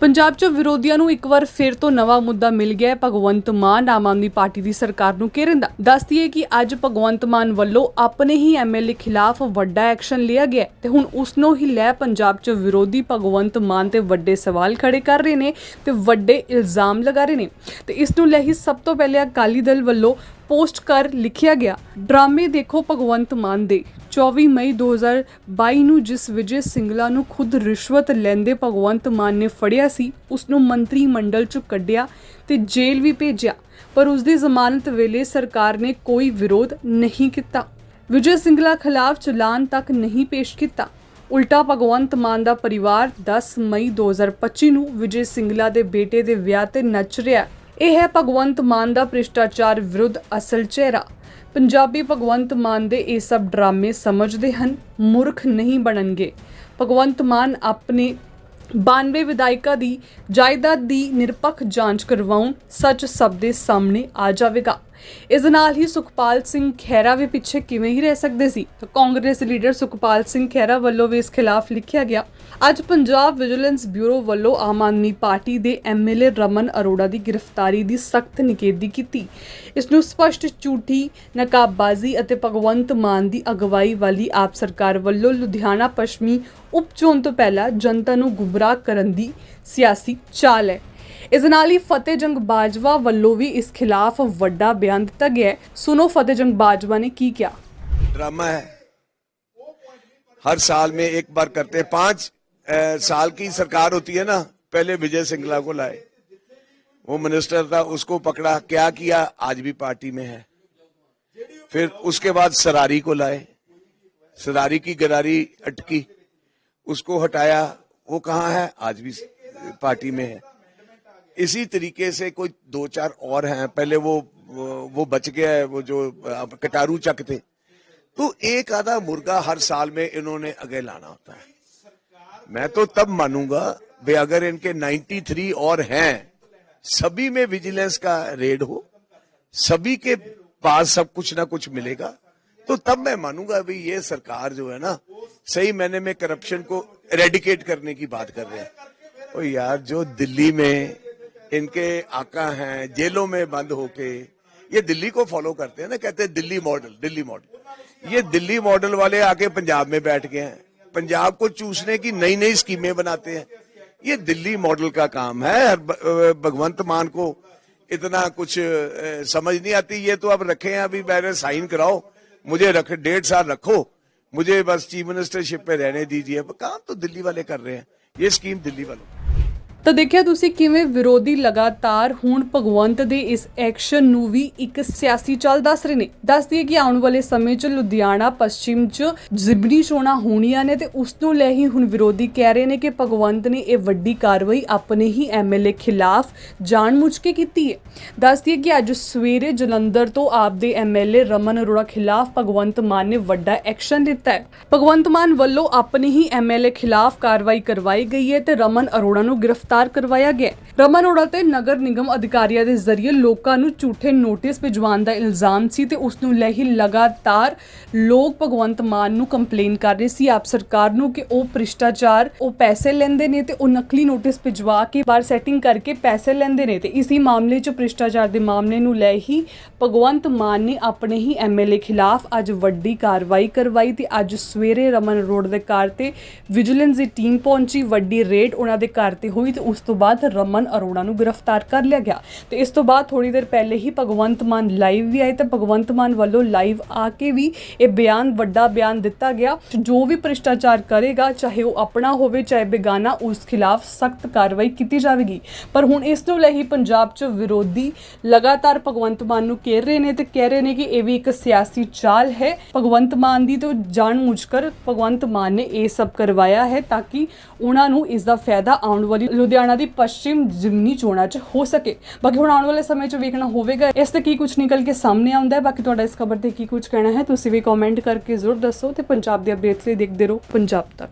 ਪੰਜਾਬ 'ਚ ਵਿਰੋਧੀਆਂ ਨੂੰ ਇੱਕ ਵਾਰ ਫਿਰ ਤੋਂ ਨਵਾਂ ਮੁੱਦਾ ਮਿਲ ਗਿਆ ਹੈ। ਭਗਵੰਤ ਮਾਨ ਆਮ ਆਦਮੀ ਪਾਰਟੀ ਦੀ ਸਰਕਾਰ ਨੂੰ ਘੇਰਨ ਦਾ। ਦੱਸਦੀ ਕਿ ਅੱਜ ਭਗਵੰਤ ਮਾਨ ਵੱਲੋਂ ਆਪਣੇ ਹੀ ਐਮਐਲਏ ਖਿਲਾਫ ਵੱਡਾ ਐਕਸ਼ਨ ਲਿਆ ਗਿਆ ਤੇ ਹੁਣ ਉਸ ਨੂੰ ਹੀ ਲੈ ਪੰਜਾਬ 'ਚ ਵਿਰੋਧੀ ਭਗਵੰਤ ਮਾਨ ਤੇ ਵੱਡੇ ਸਵਾਲ ਖੜੇ ਕਰ ਰਹੇ ਨੇ ਤੇ ਵੱਡੇ ਇਲਜ਼ਾਮ ਲਗਾ ਰਹੇ ਨੇ। ਤੇ ਇਸ ਨੂੰ ਲੈ ਹੀ ਸਭ ਤੋਂ ਪਹਿਲੇ ਅਕਾਲੀ ਦਲ ਵੱਲੋਂ ਪੋਸਟ ਕਰ ਲਿਖਿਆ ਗਿਆ। ਡਰਾਮੇ ਦੇਖੋ ਭਗਵੰਤ ਮਾਨ ਦੇ। 24 ਮਈ 2022 ਨੂੰ ਜਿਸ ਵਿਜੇ ਸਿੰਗਲਾ ਨੂੰ ਖੁਦ ਰਿਸ਼ਵਤ ਲੈਂਦੇ ਭਗਵੰਤ ਮਾਨ ਨੇ ਫੜਿਆ ਸੀ ਉਸ ਨੂੰ ਮੰਤਰੀ ਮੰਡਲ ਚੋਂ ਕੱਢਿਆ ਤੇ ਜੇਲ੍ਹ ਵੀ ਭੇਜਿਆ। ਪਰ ਉਸ ਦੀ ਜ਼ਮਾਨਤ ਵੇਲੇ ਸਰਕਾਰ ਨੇ ਕੋਈ ਵਿਰੋਧ ਨਹੀਂ ਕੀਤਾ। ਵਿਜੇ ਸਿੰਗਲਾ ਖਿਲਾਫ ਚਲਾਨ ਤੱਕ ਨਹੀਂ ਪੇਸ਼ ਕੀਤਾ। ਉਲਟਾ ਭਗਵੰਤ ਮਾਨ ਦਾ ਪਰਿਵਾਰ 10 ਮਈ 2025 ਨੂੰ ਵਿਜੇ ਸਿੰਗਲਾ ਦੇ ਬੇਟੇ ਦੇ ਵਿਆਹ ਤੇ ਨੱਚ ਰਿਹਾ ਇਹ ਹੈ ਭਗਵੰਤ ਮਾਨ ਦਾ ਭ੍ਰਿਸ਼ਟਾਚਾਰ ਵਿਰੁੱਧ ਅਸਲ ਚਿਹਰਾ। ਪੰਜਾਬੀ ਭਗਵੰਤ ਮਾਨ ਦੇ ਇਹ ਸਭ ਡਰਾਮੇ ਸਮਝਦੇ ਹਨ, ਮੂਰਖ ਨਹੀਂ ਬਣਨਗੇ। ਭਗਵੰਤ ਮਾਨ ਆਪਣੇ 92 ਵਿਧਾਇਕਾਂ ਦੀ ਜਾਇਦਾਦ ਦੀ ਨਿਰਪੱਖ ਜਾਂਚ ਕਰਵਾਉਣ ਸੱਚ ਸਭ ਦੇ ਸਾਹਮਣੇ ਆ ਜਾਵੇਗਾ। ਇਸ ਨਾਲ ਹੀ ਸੁਖਪਾਲ ਸਿੰਘ ਖਹਿਰਾ ਵੀ ਪਿੱਛੇ ਕਿਵੇਂ ਹੀ ਰਹਿ ਸਕਦੇ ਸੀ? ਤਾਂ ਕਾਂਗਰਸ ਲੀਡਰ ਸੁਖਪਾਲ ਸਿੰਘ ਖਹਿਰਾ ਵੱਲੋਂ ਵੀ ਇਸ ਖਿਲਾਫ ਲਿਖਿਆ ਗਿਆ। ਅੱਜ ਪੰਜਾਬ ਵਿਜੀਲੈਂਸ ਬਿਊਰੋ ਵੱਲੋਂ ਆਮ ਆਦਮੀ ਪਾਰਟੀ ਦੇ ਐਮਐਲਏ ਰਮਨ ਅਰੋੜਾ ਦੀ ਗ੍ਰਿਫਤਾਰੀ ਦੀ ਸਖਤ ਨਿਖੇਧੀ ਕੀਤੀ। ਇਸ ਨੂੰ ਸਪਸ਼ਟ ਝੂਠੀ, ਨਕਾਬਬਾਜ਼ੀ ਅਤੇ ਭਗਵੰਤ ਮਾਨ ਦੀ ਅਗਵਾਈ ਵਾਲੀ ਆਪ ਸਰਕਾਰ ਵੱਲੋਂ ਲੁਧਿਆਣਾ ਪੱਛਮੀ ਉਪ ਚੋਣ ਤੋਂ ਪਹਿਲਾਂ ਜਨਤਾ ਨੂੰ ਗੁੰਮਰਾਹ ਕਰਨ ਦੀ ਸਿਆਸੀ ਚਾਲ ਹੈ। ਇਸ ਦੇ ਨਾਲ ਹੀ ਫਤਿਹਜੰਗ ਬਾਜਵਾ ਵੱਲੋਂ ਵੀ ਇਸ ਖਿਲਾਫ ਵੱਡਾ ਬਿਆਨ ਦਿੱਤਾ ਗਿਆ ਹੈ ਸੁਣੋ ਫਤਿਹਜੰਗ ਬਾਜਵਾ ਨੇ ਕੀ ਕਿਹਾ ड्रामा है हर साल में एक बार करते हैं पांच अ, साल की सरकार होती है ना पहले विजय सिंगला को लाए वो मिनिस्टर था उसको पकड़ा क्या किया आज भी पार्टी में है फिर उसके बाद सरारी को लाए सरारी की गरारी अटकी उसको हटाया वो कहाँ है आज भी पार्टी में है इसी तरीके से कोई दो चार और हैं। पहले वो वो, बच गया है वो जो कटारू चक थे तो एक आधा मुर्गा हर साल में इन्होंने आगे लाना होता है। मैं तो तब मानूँगा वे अगर इनके 93 और हैं सभी में विजिलेंस का रेड हो सभी के पास सब कुछ ना कुछ मिलेगा तो तब मैं मानूँगा भाई ये सरकार जो है ना सही मैंने में करप्शन को रेडिकेट करने की बात कर रहे हैं। ओ यार जो दिल्ली में इनके आका हैं, जेलों में बंद होके, ये दिल्ली को फॉलो करते हैं ना, कहते हैं दिल्ली मॉडल दिल्ली मॉडल ये दिल्ली मॉडल वाले आके पंजाब में बैठ गए हैं। पंजाब को चूसने की नई नई स्कीमें बनाते हैं। ये दिल्ली मॉडल का काम है भगवंत मान को इतना कुछ समझ नहीं आती, ये तो अब रखे हैं अभी, मैंने साइन कराओ, मुझे रख, डेढ़ साल रखो, मुझे बस चीफ मिनिस्टरशिप पे रहने दीजिए। काम तो दिल्ली वाले कर रहे हैं, ये स्कीम दिल्ली वालों ਤਾਂ ਦੇਖਿਆ ਤੁਸੀਂ ਕਿਵੇਂ ਵਿਰੋਧੀ ਲਗਾਤਾਰ ਹੁਣ ਭਗਵੰਤ ਦੇ ਇਸ ਐਕਸ਼ਨ ਨੂੰ ਵੀ ਇੱਕ ਸਿਆਸੀ ਚਾਲ ਦੱਸ ਰਹੇ ਨੇ। ਦੱਸਦੀ ਹੈ ਕਿ ਆਉਣ ਵਾਲੇ ਸਮੇਂ 'ਚ ਲੁਧਿਆਣਾ, ਪੱਛਮ 'ਚ ਜ਼ਿਮਨੀ ਚੋਣਾਂ ਹੋਣੀਆਂ ਨੇ ਤੇ ਉਸ ਨੂੰ ਲੈ ਹੀ ਹੁਣ ਵਿਰੋਧੀ ਕਹਿ ਰਹੇ ਨੇ ਕਿ ਭਗਵੰਤ ਨੇ ਇਹ ਵੱਡੀ ਕਾਰਵਾਈ ਆਪਣੇ ਹੀ ਐਮਐਲਏ ਖਿਲਾਫ ਜਾਣਬੁੱਝ ਕੇ ਕੀਤੀ ਹੈ। ਦੱਸਦੀ ਹੈ ਕਿ ਅੱਜ ਸਵੇਰੇ ਜਲੰਧਰ ਤੋਂ ਆਪ ਦੇ ਐਮਐਲਏ ਰਮਨ ਅਰੋੜਾ ਖਿਲਾਫ ਭਗਵੰਤ ਮਾਨ ਨੇ ਵੱਡਾ ਐਕਸ਼ਨ ਲਿੱਤਾ ਹੈ। ਭਗਵੰਤ ਮਾਨ ਵੱਲੋਂ ਆਪਣੇ ਹੀ ਐਮਐਲਏ ਖਿਲਾਫ ਕਾਰਵਾਈ ਕਰਵਾਈ ਗਈ ਹੈ ਤੇ ਰਮਨ ਅਰੋੜਾ ਨੂੰ ਗ੍ਰਿਫਤਾਰ ਕਰਵਾਇਆ ਗਿਆ ਰਮਨ ਅਰੋੜਾ ਤੇ ਨਗਰ ਨਿਗਮ ਅਧਿਕਾਰੀਆਂ ਦੇ ਜ਼ਰੀਏ ਲੋਕਾਂ ਨੂੰ ਝੂਠੇ ਨੋਟਿਸ ਭਿਜਵਾਉਣ ਦਾ ਇਲਜ਼ਾਮ ਸੀ ਤੇ ਉਸ ਨੂੰ ਲੈ ਹੀ ਲਗਾਤਾਰ ਲੋਕ ਭਗਵੰਤ ਮਾਨ ਨੂੰ ਕੰਪਲੇਨ ਕਰ ਰਹੇ ਸੀ। ਆਪ ਸਰਕਾਰ ਨੂੰ ਕਿ ਉਹ ਭ੍ਰਿਸ਼ਟਾਚਾਰ, ਉਹ ਪੈਸੇ ਲੈਂਦੇ ਨੇ ਤੇ ਉਹ ਨਕਲੀ ਨੋਟਿਸ ਭਿਜਵਾ ਕੇ ਬਾਹਰ ਸੈਟਿੰਗ ਕਰਕੇ ਪੈਸੇ ਲੈਂਦੇ ਨੇ ਤੇ ਇਸੇ ਮਾਮਲੇ 'ਚ ਭ੍ਰਿਸ਼ਟਾਚਾਰ ਦੇ ਮਾਮਲੇ ਨੂੰ ਲੈ ਹੀ ਭਗਵੰਤ ਮਾਨ ਨੇ ਆਪਣੇ ਹੀ ਐਮਐਲਏ ਖਿਲਾਫ ਅੱਜ ਵੱਡੀ ਕਾਰਵਾਈ ਕਰਵਾਈ ਤੇ ਅੱਜ ਸਵੇਰੇ ਰਮਨ ਰੋਡ ਦੇ ਘਰ ਤੇ ਵਿਜੀਲੈਂਸ ਦੀ ਟੀਮ ਪਹੁੰਚੀ। ਵੱਡੀ ਰੇਡ ਉਹਨਾਂ ਦੇ ਘਰ ਤੇ ਹੋਈ ਤੇ ਉਸ ਤੋਂ ਬਾਅਦ ਰਮਨ ਅਰੋੜਾ ਨੂੰ ਗ੍ਰਿਫਤਾਰ ਕਰ ਲਿਆ ਗਿਆ। ਤੇ ਇਸ ਤੋਂ ਬਾਅਦ ਥੋੜੀ ਦੇਰ ਪਹਿਲੇ ਹੀ ਭਗਵੰਤ ਮਾਨ ਲਾਈਵ ਵੀ ਆਏ ਤੇ ਭਗਵੰਤ ਮਾਨ ਵੱਲੋਂ ਲਾਈਵ ਆ ਕੇ ਵੀ ਇਹ ਬਿਆਨ, ਵੱਡਾ ਬਿਆਨ ਦਿੱਤਾ ਗਿਆ। ਜੋ ਵੀ ਭ੍ਰਿਸ਼ਟਾਚਾਰ ਕਰੇਗਾ, ਚਾਹੇ ਉਹ ਆਪਣਾ ਹੋਵੇ, ਚਾਹੇ ਬੇਗਾਨਾ, ਉਸ ਖਿਲਾਫ ਸਖਤ ਕਾਰਵਾਈ ਕੀਤੀ ਜਾਵੇਗੀ। ਪਰ ਹੁਣ ਇਸ ਨੂੰ ਲੈ ਹੀ ਪੰਜਾਬ 'ਚ ਵਿਰੋਧੀ ਲਗਾਤਾਰ ਭਗਵੰਤ ਮਾਨ ਨੂੰ ਘੇਰ ਰਹੇ ਨੇ ਤੇ ਕਹਿ ਰਹੇ ਨੇ ਕਿ ਇਹ ਵੀ ਇੱਕ ਸਿਆਸੀ ਚਾਲ ਹੈ। ਭਗਵੰਤ ਮਾਨ ਦੀ ਤੋਂ ਜਾਣਬੁੱਝ ਕਰ ਭਗਵੰਤ ਮਾਨ ਨੇ ਇਹ ਸਭ ਕਰਵਾਇਆ ਹੈ ਤਾਂ ਕਿ ਉਹਨਾਂ ਨੂੰ ਇਸ ਦਾ ਫਾਇਦਾ ਆਉਣ ਵਾਲੀ ਲੁਧਿਆਣਾ ਦੀ ਪੱਛਮ ਜ਼ਿਮਨੀ ਚੋਣਾਂ 'ਚ ਹੋ ਸਕੇ। ਬਾਕੀ ਹੁਣ ਆਉਣ ਵਾਲੇ ਸਮੇਂ 'ਚ ਵੇਖਣਾ ਹੋਵੇਗਾ। ਇਸ ਤੇ ਕੀ ਕੁਝ ਨਿਕਲ ਕੇ ਸਾਹਮਣੇ ਆਉਂਦਾ ਹੈ। ਬਾਕੀ ਤੁਹਾਡਾ ਇਸ ਖਬਰ ਤੇ ਕੀ ਕੁਝ ਕਹਿਣਾ ਹੈ, ਤੁਸੀਂ ਵੀ ਕਮੈਂਟ ਕਰਕੇ ਜ਼ਰੂਰ ਦੱਸੋ ਤੇ ਪੰਜਾਬ ਦੇ ਅਪਡੇਟਸ ਲਈ ਦੇਖਦੇ ਰਹੋ ਪੰਜਾਬ ਤੱਕ।